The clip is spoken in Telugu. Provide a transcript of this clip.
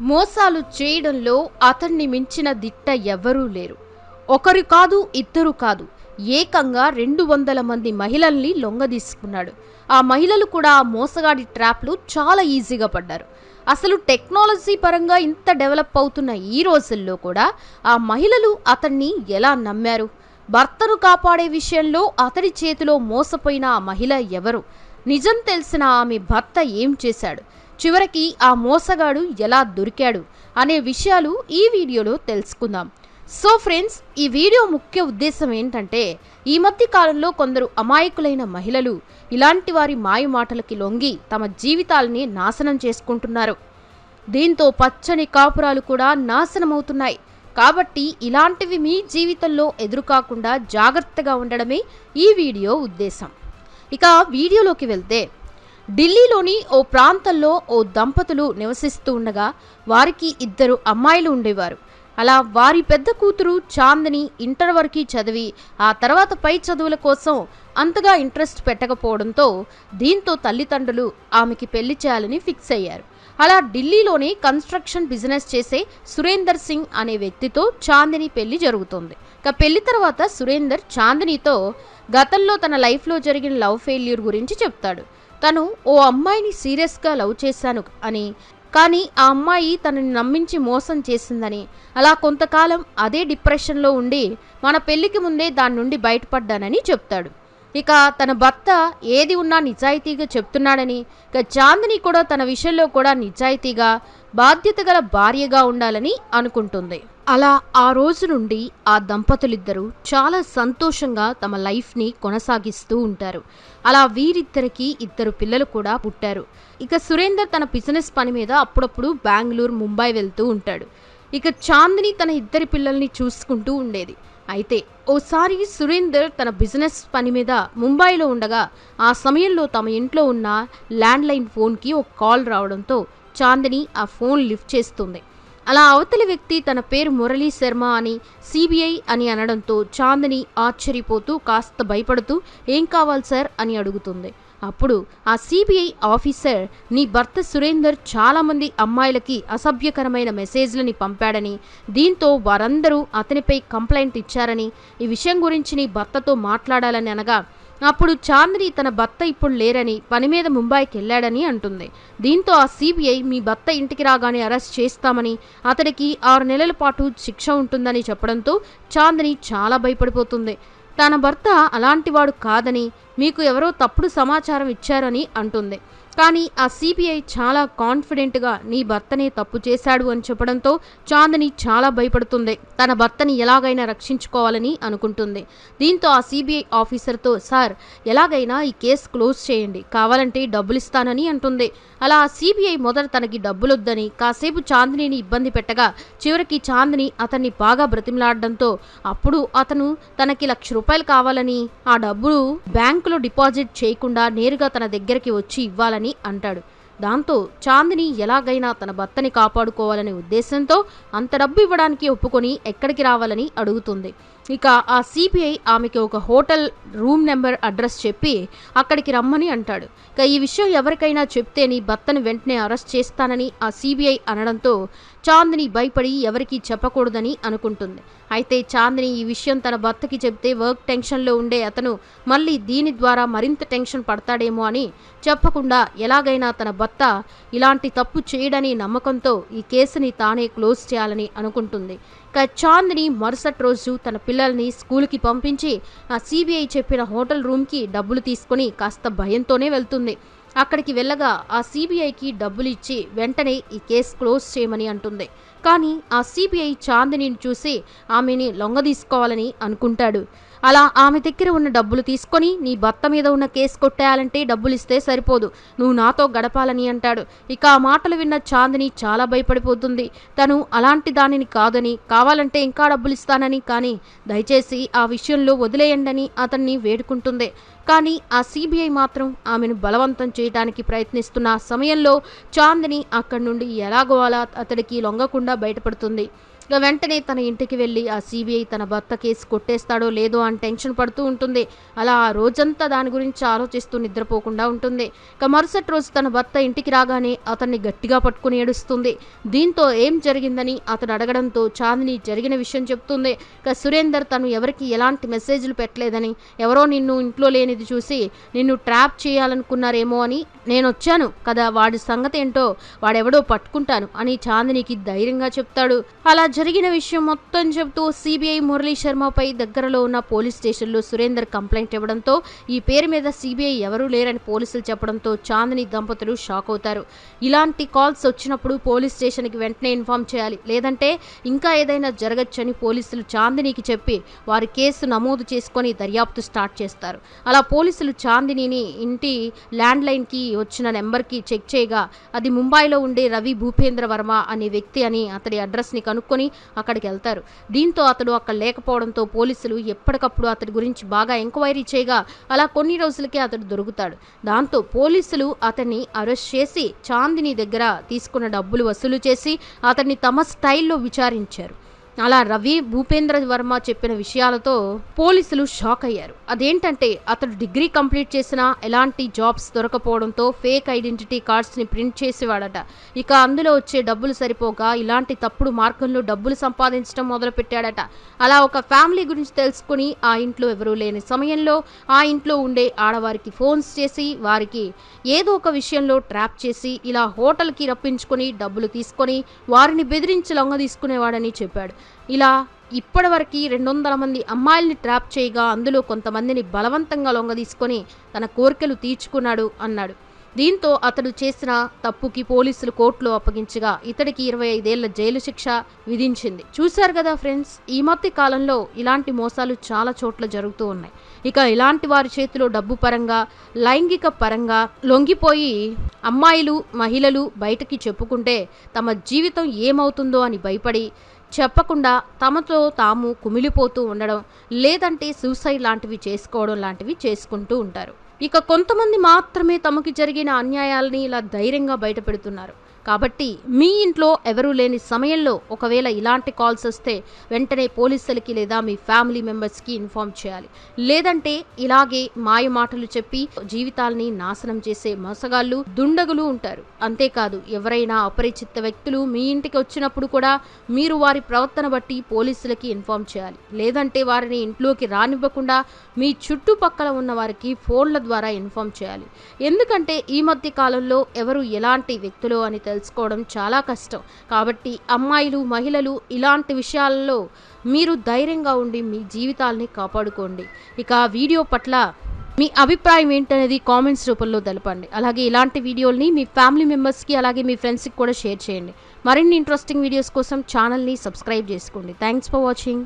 మోసాలు చేయడంలో అతన్ని మించిన దిట్ట ఎవ్వరూ లేరు. ఒకరు కాదు ఇద్దరు కాదు. ఏకంగా రెండు వందల మంది మహిళల్ని లొంగదీసుకున్నాడు. ఆ మహిళలు కూడా ఆ మోసగాడి ట్రాప్లు చాలా ఈజీగా పడ్డారు. అసలు టెక్నాలజీ పరంగా ఇంత డెవలప్ అవుతున్న ఈ రోజుల్లో కూడా ఆ మహిళలు అతన్ని ఎలా నమ్మారు? భర్తను కాపాడే విషయంలో అతడి చేతిలో మోసపోయిన ఆ మహిళ ఎవరు? నిజం తెలిసిన ఆమె భర్త ఏం చేశాడు? చివరికి ఆ మోసగాడు ఎలా దొరికాడు అనే విషయాలు ఈ వీడియోలో తెలుసుకుందాం. సో ఫ్రెండ్స్ ఈ వీడియో ముఖ్య ఉద్దేశం ఏంటంటే ఈ మధ్య కాలంలో కొందరు అమాయకులైన మహిళలు ఇలాంటి వారి మాయ మాటలకి లొంగి తమ జీవితాలని నాశనం చేసుకుంటున్నారు. దీంతో పచ్చని కాపురాలు కూడా నాశనమవుతున్నాయి. కాబట్టి ఇలాంటివి మీ జీవితంలో ఎదురుకాకుండా జాగ్రత్తగా ఉండడమే ఈ వీడియో ఉద్దేశం. ఇక వీడియోలోకి వెళ్తే ఢిల్లీలోని ఓ ప్రాంతంలో ఓ దంపతులు నివసిస్తూ ఉండగా వారికి ఇద్దరు అమ్మాయిలు ఉండేవారు. అలా వారి పెద్ద కూతురు చాందని ఇంటర్ వరకు చదివి ఆ తర్వాత పై చదువుల కోసం అంతగా ఇంట్రెస్ట్ పెట్టకపోవడంతో దీంతో తల్లిదండ్రులు ఆమెకి పెళ్ళి చేయాలని ఫిక్స్ అయ్యారు. అలా ఢిల్లీలోని కన్స్ట్రక్షన్ బిజినెస్ చేసే సురేందర్ సింగ్ అనే వ్యక్తితో చాందిని పెళ్ళి జరుగుతుంది. ఇక పెళ్ళి తర్వాత సురేందర్ చాందినితో గతంలో తన లైఫ్లో జరిగిన లవ్ ఫెయిల్యూర్ గురించి చెప్తాడు. తను ఓ అమ్మాయిని సీరియస్గా లవ్ చేశాను అని. కానీ ఆ అమ్మాయి తనని నమ్మించి మోసం చేసిందని. అలా కొంతకాలం అదే డిప్రెషన్లో ఉండి మన పెళ్ళికి ముందే దాని నుండి బయటపడ్డానని చెప్తాడు. ఇక తన భర్త ఏది ఉన్నా నిజాయితీగా చెప్తున్నాడని. ఇక చాందిని కూడా తన విషయంలో కూడా నిజాయితీగా బాధ్యత గల భార్యగా ఉండాలని అనుకుంటుంది. అలా ఆ రోజు నుండి ఆ దంపతులిద్దరూ చాలా సంతోషంగా తమ లైఫ్ని కొనసాగిస్తూ ఉంటారు. అలా వీరిద్దరికి ఇద్దరు పిల్లలు కూడా పుట్టారు. ఇక సురేందర్ తన బిజినెస్ పని మీద అప్పుడప్పుడు బెంగళూరు ముంబై వెళ్తూ ఉంటాడు. ఇక చాందిని తన ఇద్దరి పిల్లల్ని చూసుకుంటూ ఉండేది. అయితే ఓసారి సురేందర్ తన బిజినెస్ పని మీద ముంబైలో ఉండగా ఆ సమయంలో తమ ఇంట్లో ఉన్న ల్యాండ్లైన్ ఫోన్కి ఒక కాల్ రావడంతో చాందిని ఆ ఫోన్ లిఫ్ట్ చేస్తుంది. అలా అవతలి వ్యక్తి తన పేరు మురళీ శర్మ అని సిబిఐ అని అనడంతో చాందిని ఆశ్చర్యపోతూ కాస్త భయపడుతూ ఏం కావాలి సార్? అని అడుగుతుంది. అప్పుడు ఆ సిబిఐ ఆఫీసర్ నీ భర్త సురేందర్ చాలామంది అమ్మాయిలకి అసభ్యకరమైన మెసేజ్లని పంపాడని దీంతో వారందరూ అతనిపై కంప్లైంట్ ఇచ్చారని ఈ విషయం గురించి నీ భర్తతో మాట్లాడాలని అనగా అప్పుడు చాందిని తన భర్త ఇప్పుడు లేరని పని మీద ముంబైకి వెళ్ళాడని అంటుంది. దీంతో ఆ సిబిఐ మీ భర్త ఇంటికి రాగానే అరెస్ట్ చేస్తామని అతడికి ఆరు నెలల పాటు శిక్ష ఉంటుందని చెప్పడంతో చాందిని చాలా భయపడిపోతుంది. తన భర్త అలాంటివాడు కాదని మీకు ఎవరో తప్పుడు సమాచారం ఇచ్చారని అంటుంది. కానీ ఆ సిబిఐ చాలా కాన్ఫిడెంట్గా నీ భర్తనే తప్పు చేశాడు అని చెప్పడంతో చాందని చాలా భయపడుతుంది. తన భర్తని ఎలాగైనా రక్షించుకోవాలని అనుకుంటుంది. దీంతో ఆ సిబిఐ ఆఫీసర్తో సార్ ఎలాగైనా ఈ కేసు క్లోజ్ చేయండి. కావాలంటే డబ్బులు ఇస్తానని అంటుంది. అలా ఆ సిబిఐ మొదట తనకి డబ్బులొద్దని కాసేపు చాందినిని ఇబ్బంది పెట్టగా చివరికి చాందిని అతన్ని బాగా బ్రతిమలాడడంతో అప్పుడు అతను తనకి లక్ష రూపాయలు కావాలని ఆ డబ్బులు బ్యాంకులో డిపాజిట్ చేయకుండా నేరుగా తన దగ్గరికి వచ్చి ఇవ్వాలని అంటాడు. దాంతో చాందిని ఎలాగైనా తన భర్తని కాపాడుకోవాలనే ఉద్దేశంతో అంత డబ్బు ఇవ్వడానికి ఒప్పుకొని ఎక్కడికి రావాలని అడుగుతుంది. ఇక ఆ సిపిఐ ఆమెకి ఒక హోటల్ రూమ్ నెంబర్ అడ్రస్ చెప్పి అక్కడికి రమ్మని అంటాడు. ఇక ఈ విషయం ఎవరికైనా చెప్తే నీ భర్తను వెంటనే అరెస్ట్ చేస్తానని ఆ సిబిఐ అనడంతో చాందిని భయపడి ఎవరికీ చెప్పకూడదని అనుకుంటుంది. అయితే చాందిని ఈ విషయం తన భర్తకి చెప్తే వర్క్ టెన్షన్లో ఉండే అతను మళ్ళీ దీని ద్వారా మరింత టెన్షన్ పడతాడేమో అని చెప్పకుండా ఎలాగైనా తన భర్త ఇలాంటి తప్పు చేయడని నమ్మకంతో ఈ కేసుని తానే క్లోజ్ చేయాలని అనుకుంటుంది. ఇక చాందిని మరుసటి రోజు తన పిల్లల్ని స్కూల్కి పంపించి ఆ సిబిఐ చెప్పిన హోటల్ రూమ్కి డబ్బులు తీసుకొని కాస్త భయంతోనే వెళ్తుంది. అక్కడికి వెళ్ళగా ఆ సిబిఐకి డబ్బులు ఇచ్చి వెంటనే ఈ కేసు క్లోజ్ చేయమని అంటుంది. కానీ ఆ సిబిఐ చాందినిని చూసి ఆమెని లొంగదీసుకోవాలని అనుకుంటాడు. అలా ఆమె దగ్గర ఉన్న డబ్బులు తీసుకొని నీ భర్త మీద ఉన్న కేసు కొట్టేయాలంటే డబ్బులు ఇస్తే సరిపోదు. నువ్వు నాతో గడపాలని అంటాడు. ఇక ఆ మాటలు విన్న చాందిని చాలా భయపడిపోతుంది. తను అలాంటి దానిని కాదని కావాలంటే ఇంకా డబ్బులు ఇస్తానని కానీ దయచేసి ఆ విషయంలో వదిలేయండని అతన్ని వేడుకుంటుంది. కానీ ఆ సిబిఐ మాత్రం ఆమెను బలవంతం చేయడానికి ప్రయత్నిస్తున్న సమయంలో చాందిని అక్కడి నుండి ఎలాగో అలా అతడికి లొంగకుండా బయటపడుతుంది. ఇక వెంటనే తన ఇంటికి వెళ్ళి ఆ సిబిఐ తన భర్త కేసు కొట్టేస్తాడో లేదో అని టెన్షన్ పడుతూ ఉంటుంది. అలా ఆ రోజంతా దాని గురించి ఆలోచిస్తూ నిద్రపోకుండా ఉంటుంది. ఇక మరుసటి రోజు తన భర్త ఇంటికి రాగానే అతన్ని గట్టిగా పట్టుకుని ఏడుస్తుంది. దీంతో ఏం జరిగిందని అతడు అడగడంతో చాందిని జరిగిన విషయం చెప్తుంది. ఇక సురేందర్ తను ఎవరికి ఎలాంటి మెసేజ్లు పెట్టలేదని ఎవరో నిన్ను ఇంట్లో లేనిది చూసి నిన్ను ట్రాప్ చేయాలనుకున్నారేమో అని నేను వచ్చాను కదా వాడి సంగతి ఏంటో వాడెవడో పట్టుకుంటాను అని చాందినికి ధైర్యంగా చెప్తాడు. అలా జరిగిన విషయం మొత్తం చెబుతూ సిబిఐ మురళీ శర్మపై దగ్గరలో ఉన్న పోలీస్ స్టేషన్లో సురేందర్ కంప్లైంట్ ఇవ్వడంతో ఈ పేరు మీద సిబిఐ ఎవరూ లేరని పోలీసులు చెప్పడంతో చాందిని దంపతులు షాక్ అవుతారు. ఇలాంటి కాల్స్ వచ్చినప్పుడు పోలీస్ స్టేషన్కి వెంటనే ఇన్ఫామ్ చేయాలి. లేదంటే ఇంకా ఏదైనా జరగచ్చని పోలీసులు చాందినికి చెప్పి వారి కేసు నమోదు చేసుకొని దర్యాప్తు స్టార్ట్ చేస్తారు. అలా పోలీసులు చాందినిని ఇంటి ల్యాండ్లైన్కి వచ్చిన నెంబర్కి చెక్ చేయగా అది ముంబైలో ఉండే రవి భూపేంద్ర వర్మ అనే వ్యక్తి అని అతడి అడ్రస్ని కనుక్కొని అక్కడికి వెళ్తారు. దీంతో అతడు అక్కడ లేకపోవడంతో పోలీసులు ఎప్పటికప్పుడు అతడి గురించి బాగా ఎంక్వైరీ చేయగా అలా కొన్ని రోజులకే అతడు దొరుకుతాడు. దాంతో పోలీసులు అతన్ని అరెస్ట్ చేసి చాందిని దగ్గర తీసుకున్న డబ్బులు వసూలు చేసి అతన్ని తమ స్టైల్లో విచారించారు. అలా రవి భూపేంద్ర వర్మ చెప్పిన విషయాలతో పోలీసులు షాక్ అయ్యారు. అదేంటంటే అతడు డిగ్రీ కంప్లీట్ చేసినా ఎలాంటి జాబ్స్ దొరకపోవడంతో ఫేక్ ఐడెంటిటీ కార్డ్స్ని ప్రింట్ చేసేవాడట. ఇక అందులో వచ్చే డబ్బులు సరిపోగా ఇలాంటి తప్పుడు మార్గంలో డబ్బులు సంపాదించడం మొదలుపెట్టాడట. అలా ఒక ఫ్యామిలీ గురించి తెలుసుకుని ఆ ఇంట్లో ఎవరూ లేని సమయంలో ఆ ఇంట్లో ఉండే ఆడవారికి ఫోన్స్ చేసి వారికి ఏదో ఒక విషయంలో ట్రాప్ చేసి ఇలా హోటల్కి రప్పించుకొని డబ్బులు తీసుకొని వారిని బెదిరించి లొంగ తీసుకునేవాడని చెప్పాడు. ఇలా ఇప్పటివరకు రెండు వందల మంది అమ్మాయిల్ని ట్రాప్ చేయగా అందులో కొంతమందిని బలవంతంగా లొంగదీసుకొని తన కోరికలు తీర్చుకున్నాడు అన్నాడు. దీంతో అతడు చేసిన తప్పుకి పోలీసులు కోర్టులో అప్పగించగా ఇతడికి ఇరవై ఐదేళ్ళ జైలు శిక్ష విధించింది. చూశారు కదా ఫ్రెండ్స్ ఈ మధ్య కాలంలో ఇలాంటి మోసాలు చాలా చోట్ల జరుగుతూ ఉన్నాయి. ఇక ఇలాంటి వారి చేతిలో డబ్బు పరంగా లైంగిక పరంగా లొంగిపోయి అమ్మాయిలు మహిళలు బయటకి చెప్పుకుంటే తమ జీవితం ఏమవుతుందో అని భయపడి చెప్పకుండా తమతో తాము కుమిలిపోతూ ఉండడం లేదంటే సూసైడ్ లాంటివి చేసుకోవడం లాంటివి చేసుకుంటూ ఉంటారు. ఇక కొంతమంది మాత్రమే తమకి జరిగిన అన్యాయాలని ఇలా ధైర్యంగా బయటపెడుతున్నారు. కాబట్టి మీ ఇంట్లో ఎవరూ లేని సమయంలో ఒకవేళ ఇలాంటి కాల్స్ వస్తే వెంటనే పోలీసులకి లేదా మీ ఫ్యామిలీ మెంబర్స్కి ఇన్ఫామ్ చేయాలి. లేదంటే ఇలాగే మాయ మాటలు చెప్పి జీవితాల్ని నాశనం చేసే మోసగాళ్ళు దుండగులు ఉంటారు. అంతేకాదు ఎవరైనా అపరిచిత వ్యక్తులు మీ ఇంటికి వచ్చినప్పుడు కూడా మీరు వారి ప్రవర్తన బట్టి పోలీసులకి ఇన్ఫామ్ చేయాలి. లేదంటే వారిని ఇంట్లోకి రానివ్వకుండా మీ చుట్టుపక్కల ఉన్న వారికి ఫోన్ల ద్వారా ఇన్ఫామ్ చేయాలి. ఎందుకంటే ఈ మధ్య కాలంలో ఎవరు ఎలాంటి వ్యక్తులు అని తెలుసుకోవడం చాలా కష్టం. కాబట్టి అమ్మాయిలు మహిళలు ఇలాంటి విషయాల్లో మీరు ధైర్యంగా ఉండి మీ జీవితాల్ని కాపాడుకోండి. ఇక వీడియో పట్ల మీ అభిప్రాయం ఏంటనేది కామెంట్స్ రూపంలో తెలపండి. అలాగే ఇలాంటి వీడియోల్ని మీ ఫ్యామిలీ మెంబర్స్కి అలాగే మీ ఫ్రెండ్స్కి కూడా షేర్ చేయండి. మరిన్ని ఇంట్రెస్టింగ్ వీడియోస్ కోసం ఛానల్ని సబ్స్క్రైబ్ చేసుకోండి. Thanks for watching.